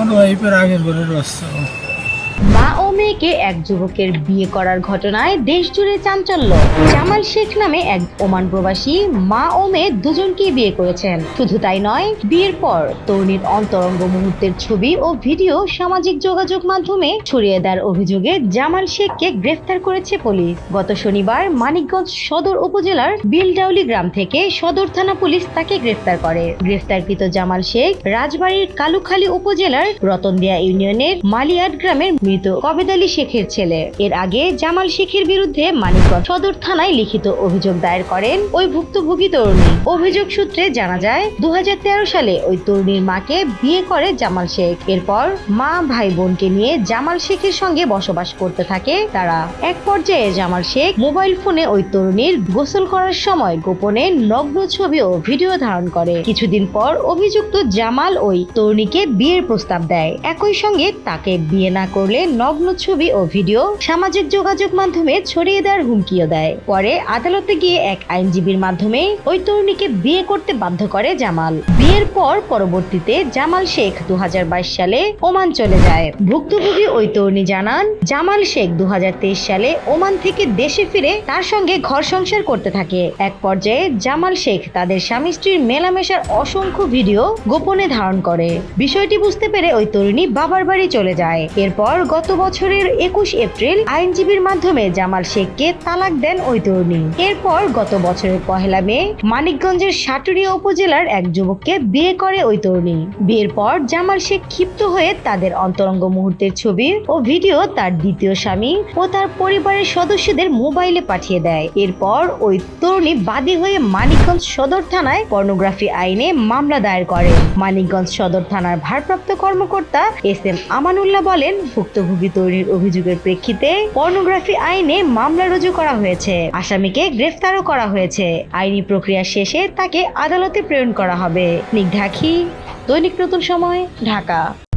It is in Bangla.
আমার ওয়াইফের আগের ঘরের বাচ্চা। মা ও মেয়েকে এক যুবকের বিয়ে করার ঘটনায় দেশ জুড়ে চাঞ্চল্য। জামাল শেখ নামে এক ওমান প্রবাসী মা ও মেয়ে দুজনকেই বিয়ে করেছেন। শুধু তাই নয়, বিয়ের পর তরুণীর অন্তরঙ্গ মুহূর্তের ছবি ও ভিডিও সামাজিক যোগাযোগ মাধ্যমে ছড়িয়ে দেওয়ার অভিযোগে জামাল শেখকে গ্রেফতার করেছে পুলিশ। গত শনিবার মানিকগঞ্জ সদর উপজেলার বিলডাউলি গ্রাম থেকে সদর থানা পুলিশ তাকে গ্রেফতার করে। গ্রেফতারকৃত জামাল শেখ রাজবাড়ির কালুখালী উপজেলার রতনদিয়া ইউনিয়নের মালিয়াট গ্রামের মৃত কবেদ আলী শেখের ছেলে। এর আগে জামাল শেখের বিরুদ্ধে মানিকগঞ্জ সদর থানায় লিখিত অভিযোগ দায়ের করেন ওই ভুক্তভোগী তরুণী। অভিযোগ সূত্রে জানা যায়, দুহাজার তেরো সালে ওই তরুণীর মাকে বিয়ে করে জামাল শেখ। এরপর মা ভাই বোনকে নিয়ে জামাল শেখের সঙ্গে বসবাস করতে থাকে তারা। এক পর্যায়ে জামাল শেখ মোবাইল ফোনে ওই তরুণীর গোসল করার সময় গোপনে নগ্ন ছবি ও ভিডিও ধারণ করে। কিছুদিন পর অভিযুক্ত জামাল ওই তরুণীকে বিয়ের প্রস্তাব দেয়। একই সঙ্গে তাকে বিয়ে না করলে নগ্ন ছবি ও ভিডিও সামাজিক যোগাযোগ মাধ্যমে ছড়িয়ে দেওয়ার হুমকিও দেয়। পরে আদালতে গিয়ে এক আইনজীবীর মাধ্যমে ওই তরুণীকে বিয়ে করতে বাধ্য করে জামাল। বিয়ের পর পরবর্তীতে জামাল শেখ দুহাজার বাইশ সালে ওমান চলে যায়। ভুক্তভোগী ওই তরুণী জানান, জামাল শেখ দু সালে ওমান থেকে দেশে ফিরে তার সঙ্গে ঘর সংসার করতে থাকে। এক পর্যায়ে জামাল শেখ তাদের স্বামী স্ত্রীর মেলামেশার অসংখ্য ভিডিও গোপনে ধারণ করে। বিষয়টি বুঝতে পেরে ওই তরুণী বাবার বাড়ি চলে যায়। এরপর গত বছরের একুশ এপ্রিল আইনজীবীর মাধ্যমে জামাল শেখকে তালাক দেন ওই তরুণী। এরপর গত বছরের পহেলা মে, মানিকগঞ্জের সাটুরিয়া উপজেলার এক যুবককে বিয়ে করে ওই তরুণী। বিয়ের পর জামাল শেখ ক্ষিপ্ত হয়ে তাদের অন্তরঙ্গ মুহূর্তের ছবি ও ভিডিও তার দ্বিতীয় স্বামী ও তার পরিবারের সদস্যদের মোবাইলে পাঠিয়ে দেয়। এরপর ওই তরুণী বাদী হয়ে মানিকগঞ্জ সদর থানায় পর্নোগ্রাফি আইনে মামলা দায়ের করে। মানিকগঞ্জ সদর থানার ভারপ্রাপ্ত কর্মকর্তা এস এম আমানুল্লাহ বলেন, ভুক্তভোগী তরুণীর অভিযোগের প্রেক্ষিতে পর্নোগ্রাফি আইনে মামলা রুজু করা হয়েছে। আসামিকে গ্রেফতারও করা হয়েছে। আইনি প্রক্রিয়া শেষে তাকে আদালতে প্রেরণ করা হবে। নিঘাখি দৈনিক নতুন সময়, ঢাকা।